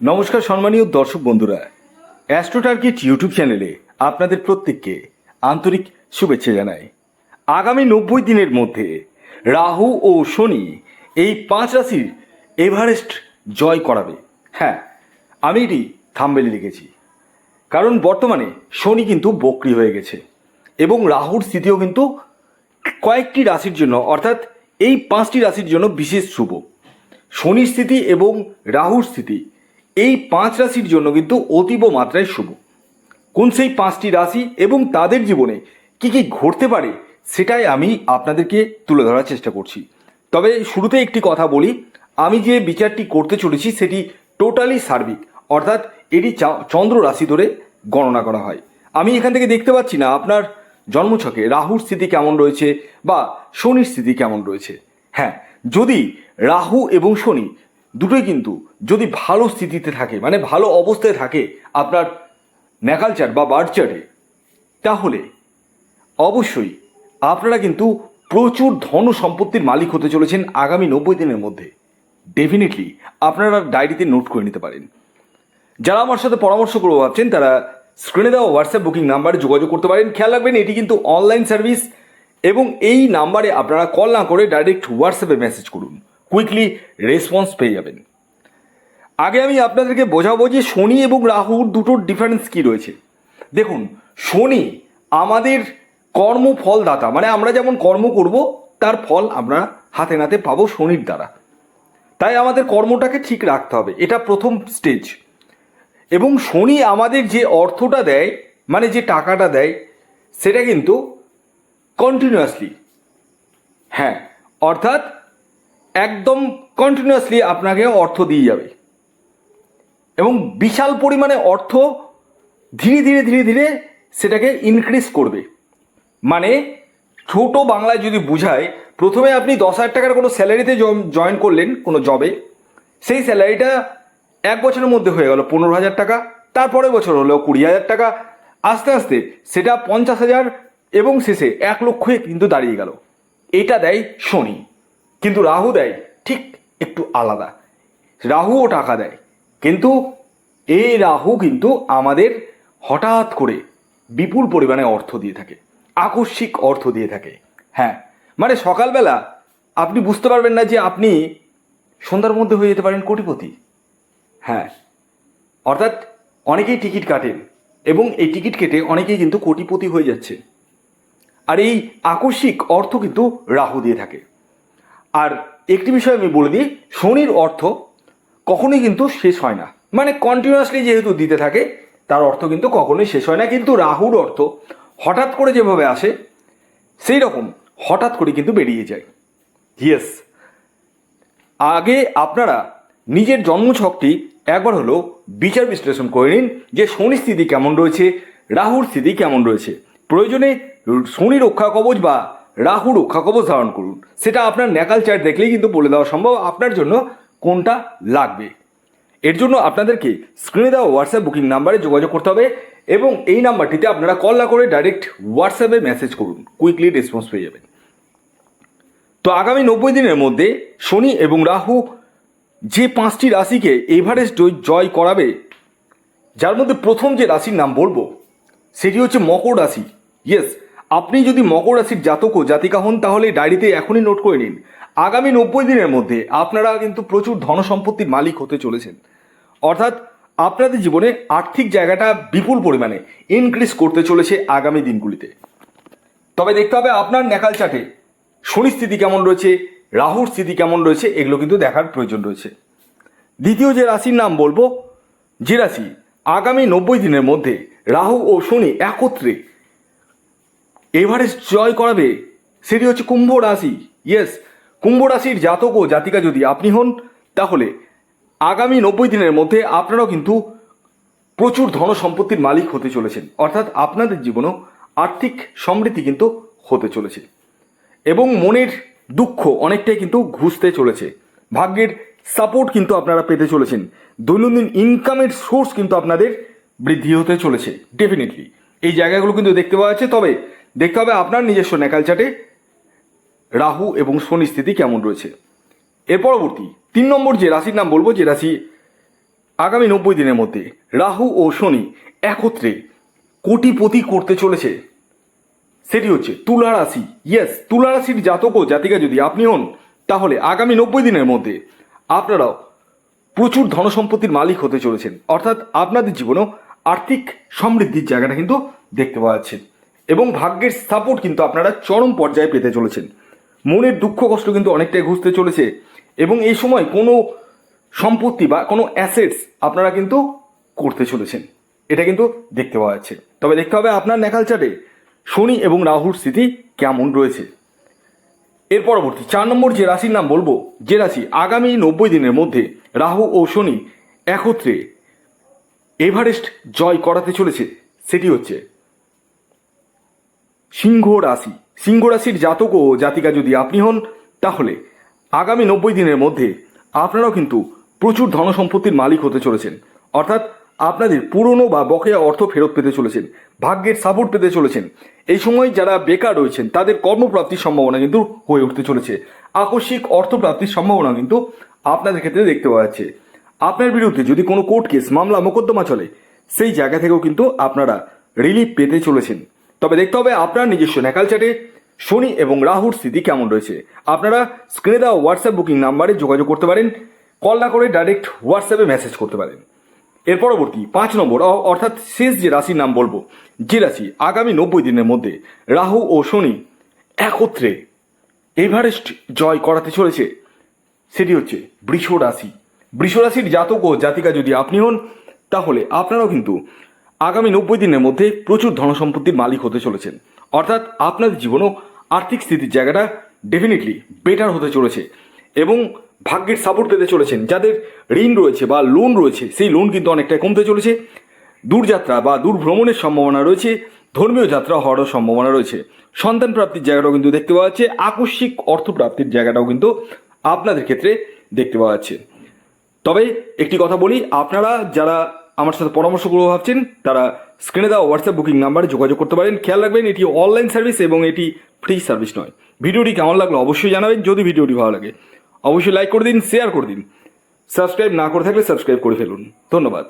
নমস্কার সম্মানীয় দর্শক বন্ধুরা। অ্যাস্ট্রোটার্কিট ইউটিউব চ্যানেলে আপনাদের প্রত্যেককে আন্তরিক শুভেচ্ছা জানাই। আগামী নব্বই দিনের মধ্যে রাহু ও শনি এই পাঁচ রাশির এভারেস্ট জয় করাবে। হ্যাঁ আমি এটি থাম্বেলে লিখেছি। কারণ বর্তমানে শনি কিন্তু বক্রি হয়ে গেছে এবং রাহুর স্থিতিও কিন্তু কয়েকটি রাশির জন্য, অর্থাৎ এই পাঁচটি রাশির জন্য বিশেষ শুভ। শনির স্থিতি এবং রাহুর স্থিতি এই পাঁচ রাশির জন্য কিন্তু অতীব মাত্রায় শুভ। কোন সেই পাঁচটি রাশি এবং তাদের জীবনে কি কি ঘটতে পারে সেটাই আমি আপনাদেরকে তুলে ধরার চেষ্টা করছি। তবে শুরুতে একটি কথা বলি, আমি যে বিচারটি করতে চলেছি সেটি টোটালি সার্বিক, অর্থাৎ এটি চন্দ্র রাশি ধরে গণনা করা হয়। আমি এখান থেকে দেখতে পাচ্ছি না আপনার জন্মছকে রাহুর স্থিতি কেমন রয়েছে বা শনির স্থিতি কেমন রয়েছে। হ্যাঁ যদি রাহু এবং শনি দুটোই কিন্তু যদি ভালো স্থিতিতে থাকে মানে ভালো অবস্থায় থাকে আপনার ন্যাকাল চার্ট বা বার্ড চার্টে, তাহলে অবশ্যই আপনারা কিন্তু প্রচুর ধন সম্পত্তির মালিক হতে চলেছেন আগামী নব্বই দিনের মধ্যে। ডেফিনেটলি আপনারা ডায়েরিতে নোট করে নিতে পারেন। যারা আমার সাথে পরামর্শ করব ভাবছেন, তারা স্ক্রিনে দেওয়া হোয়াটসঅ্যাপ বুকিং নাম্বারে যোগাযোগ করতে পারেন। খেয়াল রাখবেন, এটি কিন্তু অনলাইন সার্ভিস এবং এই নাম্বারে আপনারা কল না করে ডাইরেক্ট হোয়াটসঅ্যাপে মেসেজ করুন। কুইকলি রেসপন্স পেয়ে যাবেন। আগে আমি আপনাদেরকে বোঝাবো যে শনি এবং রাহুর দুটোর ডিফারেন্স কি রয়েছে। দেখুন, শনি আমাদের কর্মফলদাতা মানে আমরা যেমন কর্ম করব, তার ফল আমরা হাতে নাতে পাবো শনির দ্বারা। তাই আমাদের কর্মটাকে ঠিক রাখতে হবে, এটা প্রথম স্টেজ এবং শনি আমাদের যে অর্থটা দেয় মানে যে টাকাটা দেয়, সেটা কিন্তু কন্টিনিউয়াসলি হ্যাঁ অর্থাৎ একদম কন্টিনিউয়াসলি আপনাকে অর্থ দিয়ে যাবে। এবং বিশাল পরিমাণে অর্থ ধীরে ধীরে ধীরে ধীরে সেটাকে ইনক্রিজ করবে। মানে ছোট বাংলায় যদি বুঝায়, প্রথমে আপনি দশ হাজার টাকার কোনো স্যালারিতে জয়েন করলেন কোনো জবে সেই স্যালারিটা এক বছরের মধ্যে হয়ে গেল, পনেরো হাজার টাকা, তারপরের বছর হলো কুড়ি হাজার টাকা, আস্তে আস্তে সেটা পঞ্চাশ হাজার এবং শেষে এক লক্ষে কিন্তু দাঁড়িয়ে গেল। এটা দেয় শনি। কিন্তু রাহু দেয় ঠিক একটু আলাদা। রাহুও টাকা দেয়। কিন্তু এই রাহু কিন্তু আমাদের হঠাৎ করে বিপুল পরিমাণে অর্থ দিয়ে থাকে, আকস্মিক অর্থ দিয়ে থাকে। হ্যাঁ মানে সকালবেলা আপনি বুঝতে পারবেন না যে আপনি সন্ধ্যার মধ্যে হয়ে যেতে পারেন কোটিপতি। হ্যাঁ অর্থাৎ অনেকেই টিকিট কাটেন এবং এই টিকিট কেটে অনেকেই কিন্তু কোটিপতি হয়ে যাচ্ছে। আর এই আকস্মিক অর্থ কিন্তু রাহু দিয়ে থাকে। আর একটি বিষয় আমি বলে দিই, শনির অর্থ কখনোই কিন্তু শেষ হয় না। মানে কন্টিনিউয়াসলি যেহেতু দিতে থাকে, তার অর্থ কিন্তু কখনোই শেষ হয় না। কিন্তু রাহুর অর্থ হঠাৎ করে যেভাবে আসে, সেই রকম হঠাৎ করে কিন্তু বেরিয়ে যায়। ইয়েস আগে আপনারা নিজের জন্মছকটি একবার হলো বিচার বিশ্লেষণ করে নিন যে শনি স্থিতি কেমন রয়েছে, রাহুর স্থিতি কেমন রয়েছে। প্রয়োজনে শনি রক্ষা কবচ বা রাহু রক্ষা কবচ ধারণ করুন। সেটা আপনার ন্যাকাল চার্ট দেখলেই কিন্তু বলে দেওয়া সম্ভব। আপনার জন্য কোনটা লাগবে? এর জন্য আপনাদেরকে স্ক্রিনে দেওয়া হোয়াটসঅ্যাপ বুকিং নাম্বারে যোগাযোগ করতে হবে এবং এই নাম্বারটিতে আপনারা কল না করে ডাইরেক্ট হোয়াটসঅ্যাপে মেসেজ করুন। কুইকলি রেসপন্স পেয়ে যাবেন। তো আগামী নব্বই দিনের মধ্যে শনি এবং রাহু যে পাঁচটি রাশিকে এভারেস্ট জয়- জয় করাবে, যার মধ্যে প্রথম যে রাশির নাম বলব, সেটি হচ্ছে মকর রাশি। ইয়েস আপনি যদি মকর রাশির জাতক ও জাতিকা হন, তাহলে ডায়েরিতে এখনই নোট করে নিন। আগামী নব্বই দিনের মধ্যে আপনারা কিন্তু প্রচুর ধন সম্পত্তির মালিক হতে চলেছেন। অর্থাৎ আপনাদের জীবনে আর্থিক জায়গাটা বিপুল পরিমাণে ইনক্রিজ করতে চলেছে আগামী দিনগুলিতে। তবে দেখতে হবে আপনার ন্যাকাল চাটে। শনি স্থিতি কেমন রয়েছে, রাহুর স্থিতি কেমন রয়েছে, এগুলো কিন্তু দেখার প্রয়োজন রয়েছে। দ্বিতীয় যে রাশির নাম বলব, যে রাশি আগামী নব্বই দিনের মধ্যে রাহু ও শনি একত্রে এভারেস্ট জয় করাবে, সেটি হচ্ছে কুম্ভ রাশি। ইয়েস কুম্ভ রাশির জাতক ও জাতিকা যদি আপনি হন, তাহলে আগামী নব্বই দিনের মধ্যে আপনারাও কিন্তু প্রচুর ধন সম্পত্তির মালিক হতে চলেছেন। অর্থাৎ আপনাদের জীবনেও আর্থিক সমৃদ্ধি কিন্তু হতে চলেছে। এবং মনের দুঃখ অনেকটাই কিন্তু ঘুষতে চলেছে। ভাগ্যের সাপোর্ট কিন্তু আপনারা পেতে চলেছেন। দৈনন্দিন ইনকামের সোর্স কিন্তু আপনাদের বৃদ্ধি হতে চলেছে। ডেফিনেটলি এই জায়গাগুলো কিন্তু দেখতে পাওয়া যাচ্ছে। তবে দেখতে হবে আপনার নিজস্ব ন্যাকাল চার্টে রাহু এবং শনি স্থিতি কেমন রয়েছে। এর পরবর্তী তিন নম্বর যে রাশির নাম বলব, যে রাশি আগামী নব্বই দিনের মধ্যে রাহু ও শনি একত্রে কোটিপতি করতে চলেছে, সেটি হচ্ছে তুলা রাশি। ইয়েস তুলা রাশির জাতক ও জাতিকা যদি আপনি হন, তাহলে আগামী নব্বই দিনের মধ্যে আপনারাও প্রচুর ধনসম্পত্তির মালিক হতে চলেছেন। অর্থাৎ আপনাদের জীবনেও আর্থিক সমৃদ্ধির জায়গাটা কিন্তু দেখতে পাওয়া যাচ্ছে। এবং ভাগ্যের সাপোর্ট কিন্তু আপনারা চরম পর্যায়ে পেতে চলেছেন। মনের দুঃখ কষ্ট কিন্তু অনেকটাই ঘুষতে চলেছে এবং এই সময় কোনো সম্পত্তি বা কোনো অ্যাসেটস আপনারা কিন্তু করতে চলেছেন। এটা কিন্তু দেখতে পাওয়া যাচ্ছে। তবে দেখতে হবে আপনার নেখাল চাটে শনি এবং রাহুর স্থিতি কেমন রয়েছে। এর পরবর্তী চার নম্বর যে রাশির নাম বলব, যে রাশি আগামী নব্বই দিনের মধ্যে রাহু ও শনি একত্রে এভারেস্ট জয় করাতে চলেছে, সেটি হচ্ছে সিংহ রাশি। সিংহ রাশির জাতক ও জাতিকা যদি আপনি হন, তাহলে আগামী নব্বই দিনের মধ্যে আপনারাও কিন্তু প্রচুর ধনসম্পত্তির মালিক হতে চলেছেন। অর্থাৎ আপনাদের পুরনো বা বকেয়া অর্থ ফেরত পেতে চলেছেন, ভাগ্যের সাপোর্ট পেতে চলেছেন। এই সময় যারা বেকার রয়েছেন, তাদের কর্মপ্রাপ্তির সম্ভাবনা কিন্তু হয়ে উঠতে চলেছে। আকস্মিক অর্থপ্রাপ্তির সম্ভাবনা কিন্তু আপনাদের ক্ষেত্রে দেখতে পাওয়া যাচ্ছে। আপনার বিরুদ্ধে যদি কোনো কোর্ট কেস, মামলা, মোকদ্দমা চলে, সেই জায়গা থেকেও কিন্তু আপনারা রিলিফ পেতে চলেছেন। তবে দেখতে হবে আপনার নিজস্ব নেকাল চাটে শনি এবং রাহুর স্থিতি কেমন রয়েছে। আপনারা স্ক্রিনে দেওয়া হোয়াটসঅ্যাপ বুকিং নাম্বারে যোগাযোগ করতে পারেন কল না করে ডাইরেক্ট হোয়াটসঅ্যাপে মেসেজ করতে পারেন। এর পরবর্তী পাঁচ নম্বর অর্থাৎ শেষ যে রাশির নাম বলব, যে রাশি আগামী নব্বই দিনের মধ্যে রাহু ও শনি একত্রে এভারেস্ট জয় করাতে চলেছে, সেটি হচ্ছে বৃষ রাশি। বৃষ রাশির জাতক ও জাতিকা যদি আপনি হন, তাহলে আপনারাও কিন্তু আগামী নব্বই দিনের মধ্যে প্রচুর ধনসম্পত্তির মালিক হতে চলেছেন। অর্থাৎ আপনাদের জীবনও আর্থিক স্থিতির জায়গাটা ডেফিনেটলি বেটার হতে চলেছে এবং ভাগ্যের সাপোর্ট পেতে চলেছেন। যাদের ঋণ রয়েছে বা লোন রয়েছে, সেই লোন কিন্তু অনেকটাই কমতে চলেছে। দূরযাত্রা বা দূর ভ্রমণের সম্ভাবনা রয়েছে, ধর্মীয় যাত্রা হওয়ারও সম্ভাবনা রয়েছে। সন্তান প্রাপ্তির জায়গাটাও কিন্তু দেখতে পাওয়া যাচ্ছে, আকস্মিক অর্থ প্রাপ্তির জায়গাটাও কিন্তু আপনাদের ক্ষেত্রে দেখতে পাওয়া যাচ্ছে। তবে একটি কথা বলি, আপনারা যারা আমার সাথে পরামর্শ করব ভাবছেন, তারা স্ক্রিনে দেওয়া হোয়াটসঅ্যাপ বুকিং নাম্বারে যোগাযোগ করতে পারেন। খেয়াল রাখবেন, এটি অনলাইন সার্ভিস এবং এটি ফ্রি সার্ভিস নয়। ভিডিওটি কেমন লাগল অবশ্যই জানাবেন, যদি ভিডিওটি ভালো লাগে। অবশ্যই লাইক করে দিন শেয়ার করে দিন। সাবস্ক্রাইব না করে থাকলে সাবস্ক্রাইব করে ফেলুন। ধন্যবাদ।